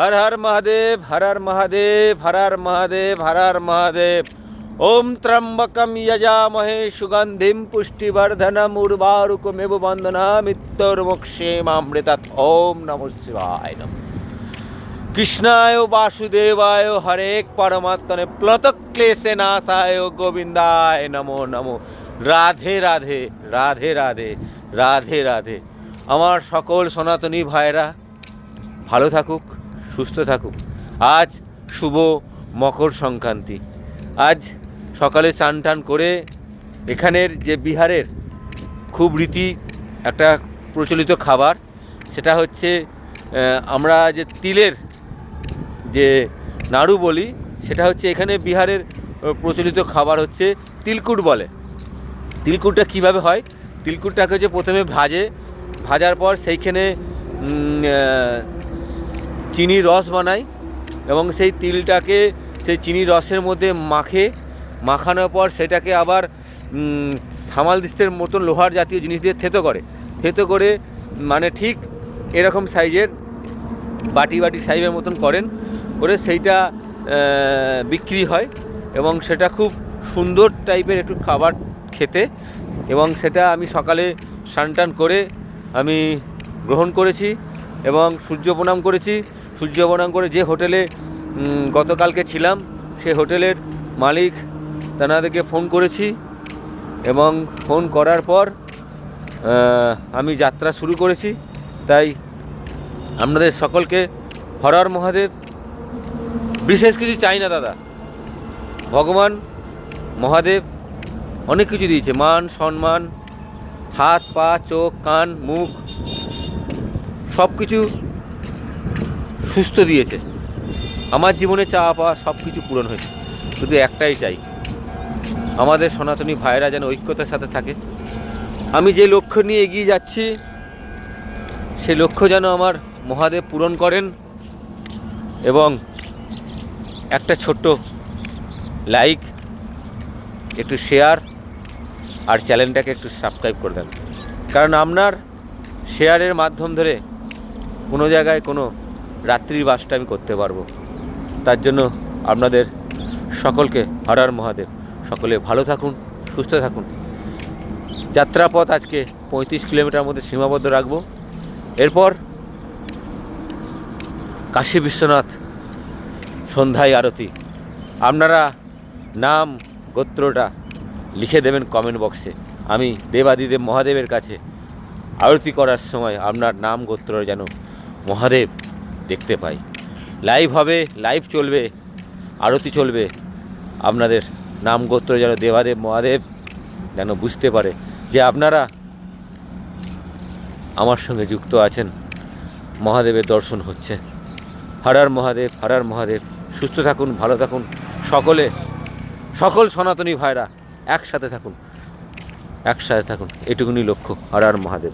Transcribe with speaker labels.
Speaker 1: হর হর মহাদেব, হর হর মহাদেব, হর হর মহাদেব, হর হর মহাদেব। ওম ত্রম্বকম যজামহে সুগন্ধিম পুষ্টিবর্ধনম উর্বারুকমেব বন্দনা মৃত্যুর্মুক্ষেমামৃতাৎ ওম নমঃ শিবায় নমঃ। কৃষ্ণায় বাসুদেবায় হরেক পরমাত্মনে প্লতক্লেশে নাশায় গোবিন্দায় নমো নমো। রাধে রাধে রাধে রাধে রাধে রাধে। আমার সকল সনাতনী ভাইরা, ভালো থাকুক। সুস্থ থাকুক। আজ শুভ মকর সংক্রান্তি। আজ সকালে স্নান টান করে এখানের যে বিহারের খুব রীতি একটা প্রচলিত খাবার, সেটা হচ্ছে আমরা যে তিলের যে নাড়ু বলি, সেটা হচ্ছে এখানে বিহারের প্রচলিত খাবার হচ্ছে তিলকুট বলে। তিলকুটটা কীভাবে হয়? তিলকুটটাকে যে প্রথমে ভাজে, ভাজার পর সেইখানে চিনির রস বানাই এবং সেই তিলটাকে সেই চিনির রসের মধ্যে মাখে। মাখানোর পর সেটাকে আবার সামাল দিস্তের মতন লোহার জাতীয় জিনিস দিয়ে থেতো করে। থেতো করে মানে ঠিক এরকম সাইজের বাটি বাটি সাইজের মতন করেন, করে সেইটা বিক্রি হয় এবং সেটা খুব সুন্দর টাইপের একটু খাবার খেতে এবং সেটা আমি সকালে স্নান করে আমি গ্রহণ করেছি এবং সূর্য প্রণাম করেছি। সূর্য করে যে হোটেলে গতকালকে ছিলাম, সে হোটেলের মালিক তানাদেরকে ফোন করেছি এবং ফোন করার পর আমি যাত্রা শুরু করেছি। তাই আপনাদের সকলকে হরর মহাদেব, বিশেষ কিছু চাই না দাদা। ভগবান, মহাদেব অনেক কিছু দিয়েছে, মান, সম্মান, হাত, পা, চোখ, কান, মুখ সব কিছু সুস্থ দিয়েছে। আমার জীবনে চাওয়া পাওয়া সব কিছু পূরণ হয়েছে। শুধু একটাই চাই। আমাদের সনাতনী ভাইরা যেন ঐক্যতার সাথে থাকে। আমি যে লক্ষ্য নিয়ে এগিয়ে যাচ্ছি, সেই লক্ষ্য যেন আমার মহাদেব পূরণ করেন এবং একটা ছোট্ট লাইক, একটু শেয়ার আর চ্যানেলটাকে একটু সাবস্ক্রাইব করে দেন। কারণ আপনার শেয়ারের মাধ্যম ধরে কোনো জায়গায় কোনো রাত্রির বাসটা আমি করতে পারব। তার জন্য আপনাদের সকলকে হরার মহাদেব। সকলে ভালো থাকুন, সুস্থ থাকুন। যাত্রাপথ আজকে পঁয়ত্রিশ কিলোমিটার মধ্যে সীমাবদ্ধ রাখব। এরপর কাশী বিশ্বনাথ সন্ধ্যায় আরতি। আপনারা নাম, গোত্রটা লিখে দেবেন কমেন্ট বক্সে আমি দেবাদিদেব মহাদেবের কাছে আরতি করার সময় আপনার নাম, গোত্র যেন মহাদেব দেখতে পাই। লাইভ হবে লাইভ চলবে, আরতি চলবে। আপনাদের নাম গোত্র যেন দেবাদেব, মহাদেব যেন বুঝতে পারে যে আপনারা আমার সঙ্গে যুক্ত আছেন, মহাদেবের দর্শন হচ্ছে। হরার মহাদেব হরার মহাদেব, সুস্থ থাকুন, ভালো থাকুন, সকলে, সকল সনাতনী ভাইরা একসাথে থাকুন একসাথে থাকুন, এটুকুনি লক্ষ্য হরার মহাদেব।